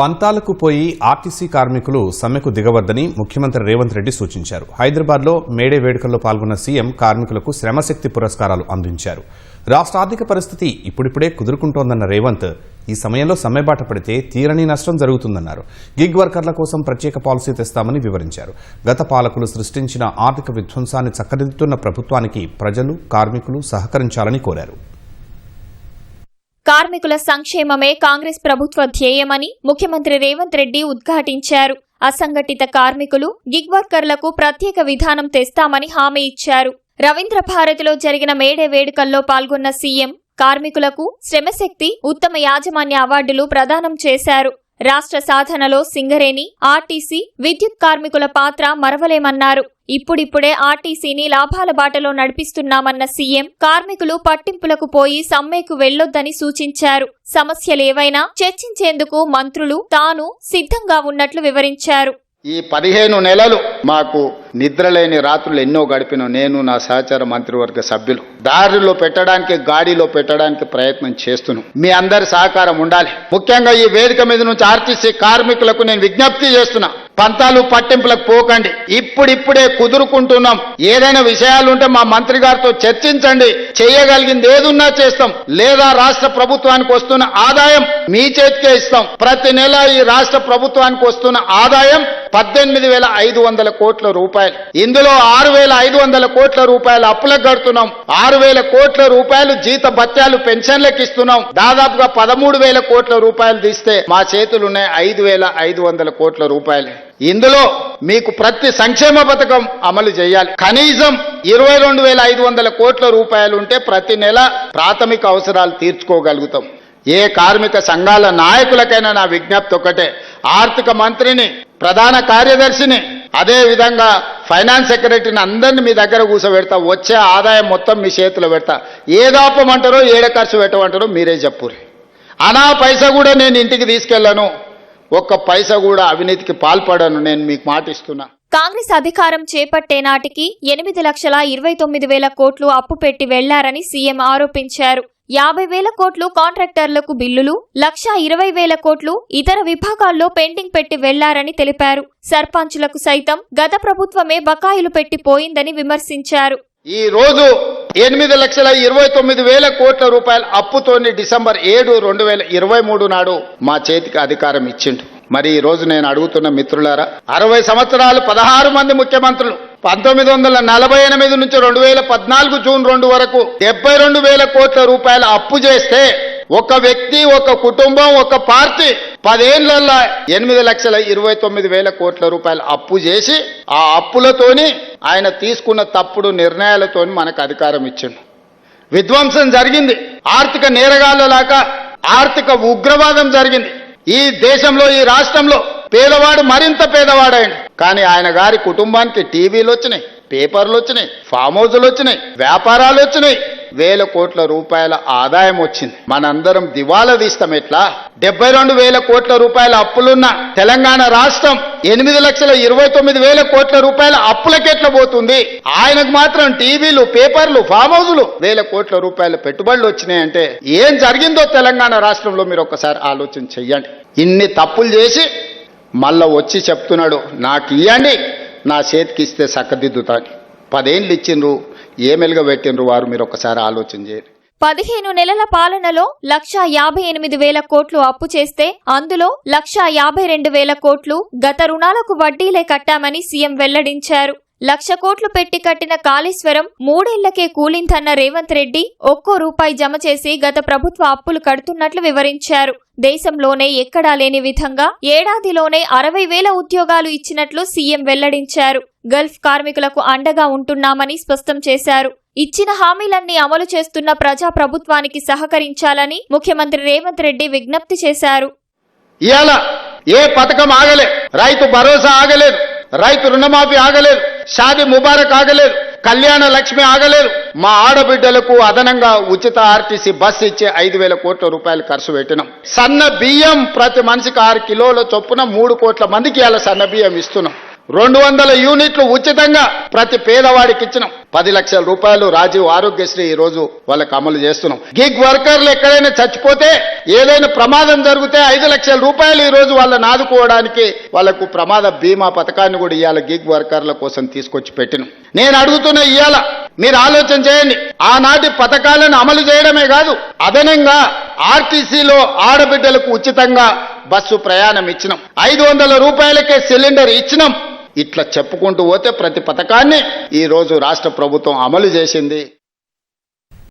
పంతాలకు పోయి ఆర్టీసీ కార్మికులు సమ్మెకు దిగవద్దని ముఖ్యమంత్రి రేవంత్ రెడ్డి సూచించారు. హైదరాబాద్లో మేడే వేడుకల్లో పాల్గొన్న సీఎం కార్మికులకు శ్రమశక్తి పురస్కారాలు అందించారు. రాష్ట్ర ఆర్థిక పరిస్థితి ఇప్పుడిప్పుడే కుదురుకుంటోందన్న రేవంత్ ఈ సమయంలో సమ్మెబాట పడితే తీరని నష్టం జరుగుతుందన్నారు. గిగ్ వర్కర్ల కోసం ప్రత్యేక పాలసీ తెస్తామని వివరించారు. గత పాలకులు సృష్టించిన ఆర్థిక విధ్వంసాన్ని చక్కదిద్దుతున్న ప్రభుత్వానికి ప్రజలు కార్మికులు సహకరించాలని కోరారు. కార్మికుల సంక్షేమమే కాంగ్రెస్ ప్రభుత్వ ధ్యేయమని ముఖ్యమంత్రి రేవంత్ రెడ్డి ఉద్ఘాటించారు. అసంఘటిత కార్మికులు గిగ్ వర్కర్లకు ప్రత్యేక విధానం తెస్తామని హామీ ఇచ్చారు. రవీంద్ర భారతిలో జరిగిన మేడే వేడుకల్లో పాల్గొన్న సీఎం కార్మికులకు శ్రమశక్తి ఉత్తమ యాజమాన్య అవార్డులు ప్రదానం చేశారు. రాష్ట్ర సాధనలో సింగరేణి ఆర్టీసీ విద్యుత్ కార్మికుల పాత్ర మరవలేమన్నారు. ఇప్పుడిప్పుడే ఆర్టీసీని లాభాల బాటలో నడిపిస్తున్నామన్న సీఎం కార్మికులు పట్టింపులకు పోయి సమ్మెకు వెళ్ళొద్దని సూచించారు. సమస్యలేవైనా చర్చించేందుకు మంత్రులు తాను సిద్ధంగా ఉన్నట్లు వివరించారు. ఈ పదిహేను నెలలు మాకు నిద్రలేని రాత్రులు ఎన్నో గడిపిన నేను నా సహచార మంత్రివర్గ సభ్యులు. దారిలో పెట్టడానికి గాడిలో పెట్టడానికి ప్రయత్నం చేస్తున్నాం మీ అందరి సహకారం ఉండాలి. ముఖ్యంగా ఈ వేదిక మీద నుంచి ఆర్టీసీ కార్మికులకు నేను విజ్ఞప్తి చేస్తున్నా. పంతాలు పట్టింపులకు పోకండి. ఇప్పుడిప్పుడే కుదురుకుంటున్నాం. ఏదైనా విషయాలు ఉంటే మా మంత్రి గారితో చర్చించండి. చేయగలిగింది ఏదున్నా చేస్తాం. లేదా రాష్ట్ర ప్రభుత్వానికి వస్తున్న ఆదాయం మీ చేతికే ఇస్తాం. ప్రతి నెల ఈ రాష్ట్ర ప్రభుత్వానికి వస్తున్న ఆదాయం పద్దెనిమిది వేల ఐదు వందల కోట్ల రూపాయలు. ఇందులో ఆరు వేల ఐదు వందల కోట్ల రూపాయలు అప్పులకు కడుతున్నాం. ఆరు వేల కోట్ల రూపాయలు జీత భత్యాలు పెన్షన్లకు ఇస్తున్నాం. దాదాపుగా పదమూడు వేల కోట్ల రూపాయలు తీస్తే మా చేతులు ఉన్నాయి ఐదు వేల ఐదు వందల కోట్ల రూపాయలు. ఇందులో మీకు ప్రతి సంక్షేమ పథకం అమలు చేయాలి. కనీసం ఇరవై రెండు వేల ఐదు వందల కోట్ల రూపాయలు ఉంటే ప్రతి నెల ప్రాథమిక అవసరాలు తీర్చుకోగలుగుతాం. ఏ కార్మిక సంఘాల నాయకులకైనా నా విజ్ఞప్తి ఒకటే. ఆర్థిక మంత్రిని ప్రధాన కార్యదర్శిని అదే విధంగా ఫైనాన్స్ సెక్రటరీని అందరిని మీ దగ్గర కూర్చోబెడతా వచ్చే ఆదాయం మొత్తం మీ చేతిలో పెడతా. ఏదాపమంటారో ఏడ ఖర్చు పెట్టమంటారో మీరే చెప్పుర్రి. అనా పైసా కూడా నేను ఇంటికి తీసుకెళ్ళను. ఒక్క పైసా కూడా అవినీతికి పాల్పడను నేను మీకు మాటిస్తున్నా. కాంగ్రెస్ అధికారం చేపట్టే నాటికి ఎనిమిది లక్షల ఇరవై తొమ్మిది వేల కోట్లు అప్పు పెట్టి వెళ్ళారని సీఎం ఆరోపించారు. యాభై వేల కోట్లు కాంట్రాక్టర్లకు బిల్లులు లక్షా ఇరవై వేల కోట్లు ఇతర విభాగాల్లో పెండింగ్ పెట్టి వెళ్ళారని తెలిపారు. సర్పంచులకు సైతం గత ప్రభుత్వమే బకాయిలు పెట్టి పోయిందని విమర్శించారు. ఈ రోజు ఎనిమిది లక్షల ఇరవై తొమ్మిది వేల కోట్ల రూపాయల అప్పుతోని డిసెంబర్ ఏడు రెండు వేల ఇరవై మూడు నాడు మా చేతికి అధికారం ఇచ్చిండు. మరి ఈ రోజు నేను అడుగుతున్న మిత్రులారా అరవై సంవత్సరాలు పదహారు మంది ముఖ్యమంత్రులు పంతొమ్మిది వందల నలభై ఎనిమిది నుంచి రెండు వేల పద్నాలుగు జూన్ రెండు వరకు డెబ్బై రెండు వేల కోట్ల రూపాయల అప్పు చేస్తే ఒక వ్యక్తి ఒక కుటుంబం ఒక పార్టీ పదేళ్ళలో ఎనిమిది లక్షల ఇరవై తొమ్మిది వేల కోట్ల రూపాయలు అప్పు చేసి ఆ అప్పులతోని ఆయన తీసుకున్న తప్పుడు నిర్ణయాలతో మనకు అధికారం ఇచ్చిండు. విధ్వంసం జరిగింది. ఆర్థిక నేరగాళ్ళలాగా ఆర్థిక ఉగ్రవాదం జరిగింది. ఈ దేశంలో ఈ రాష్ట్రంలో పేదవాడు మరింత పేదవాడైంది కానీ ఆయన గారి కుటుంబానికి టీవీలు వచ్చినాయి పేపర్లు వచ్చినాయి ఫామ్ హౌజులు వచ్చినాయి వ్యాపారాలు వచ్చినాయి. వేల కోట్ల రూపాయల ఆదాయం వచ్చింది. మనందరం దివాలా తీస్తాం ఎట్లా? డెబ్బై రెండు వేల కోట్ల రూపాయల అప్పులున్న తెలంగాణ రాష్ట్రం ఎనిమిది లక్షల ఇరవై తొమ్మిది వేల కోట్ల రూపాయల అప్పులకెట్ల పోతుంది? ఆయనకు మాత్రం టీవీలు పేపర్లు ఫామ్ హౌజులు వేల కోట్ల రూపాయల పెట్టుబడులు వచ్చినాయంటే ఏం జరిగిందో తెలంగాణ రాష్ట్రంలో మీరు ఒక్కసారి ఆలోచన చెయ్యండి. ఇన్ని తప్పులు చేసి మళ్ళా వచ్చి చెప్తున్నాడు నాకు ఇయ్యండి నా చేతికి ఇస్తే చక్కదిద్దుతాని పదేళ్ళు ఇచ్చిండ్రు ఏమెలుగా పెట్టిండ్రు వారు? మీరు ఒకసారి ఆలోచన చేయండి. పదిహేను నెలల పాలనలో లక్షా యాభై ఎనిమిది వేల కోట్లు అప్పు చేస్తే అందులో లక్షా యాభై రెండు వేల కోట్లు గత రుణాలకు వడ్డీలే కట్టామని సీఎం వెల్లడించారు. లక్ష కోట్లు పెట్టి కట్టిన కాళేశ్వరం మూడేళ్ళకే కూలిందన్న రేవంత్ రెడ్డి ఒక్కో రూపాయి జమ చేసి గత ప్రభుత్వ అప్పులు కడుతున్నట్లు వివరించారు. దేశంలోనే ఎక్కడా లేని విధంగా ఏడాదిలోనే అరవై వేల ఉద్యోగాలు ఇచ్చినట్లు సీఎం వెల్లడించారు. గల్ఫ్ కార్మికులకు అండగా ఉంటున్నామని స్పష్టం చేశారు. ఇచ్చిన హామీలన్నీ అమలు చేస్తున్న ప్రజా ప్రభుత్వానికి సహకరించాలని ముఖ్యమంత్రి రేవంత్ రెడ్డి విజ్ఞప్తి చేశారు. ఇవాళ ఏ పథకం ఆగలేదు రైతు భరోసా ఆగలేదు రైతు రుణమాఫీ ఆగలేదు షాది ముబారక్ ఆగలేదు కళ్యాణ లక్ష్మి ఆగలేదు. మా ఆడబిడ్డలకు అదనంగా ఉచిత ఆర్టీసీ బస్ ఇచ్చి ఐదు వేల కోట్ల రూపాయలు ఖర్చు పెట్టినాం. సన్న బియ్యం ప్రతి మనిషికి ఆరు కిలోల చొప్పున మూడు కోట్ల మందికి ఇలా సన్న బియ్యం ఇస్తున్నాం. రెండు వందల యూనిట్లు ఉచితంగా ప్రతి పేదవాడికి ఇచ్చినాం. పది లక్షల రూపాయలు రాజీవ్ ఆరోగ్యశ్రీ ఈ రోజు వాళ్ళకి అమలు చేస్తున్నాం. గిగ్ వర్కర్లు ఎక్కడైనా చచ్చిపోతే ఏదైనా ప్రమాదం జరిగితే ఐదు లక్షల రూపాయలు ఈ రోజు వాళ్ళని ఆదుకోవడానికి వాళ్ళకు ప్రమాద బీమా పథకాన్ని కూడా ఇవాళ గిగ్ వర్కర్ల కోసం తీసుకొచ్చి పెట్టినాం. నేను అడుగుతున్న ఇవాళ మీరు ఆలోచన చేయండి. ఆనాటి పథకాలను అమలు చేయడమే కాదు అదనంగా ఆర్టీసీలో ఆడబిడ్డలకు ఉచితంగా బస్సు ప్రయాణం ఇచ్చినాం. ఐదు వందల రూపాయలకే సిలిండర్ ఇచ్చినాం. ఇట్లా చెప్పుకుంటూ పోతే ప్రతి పథకాన్ని ఈ రోజు రాష్ట్ర ప్రభుత్వం అమలు చేసింది.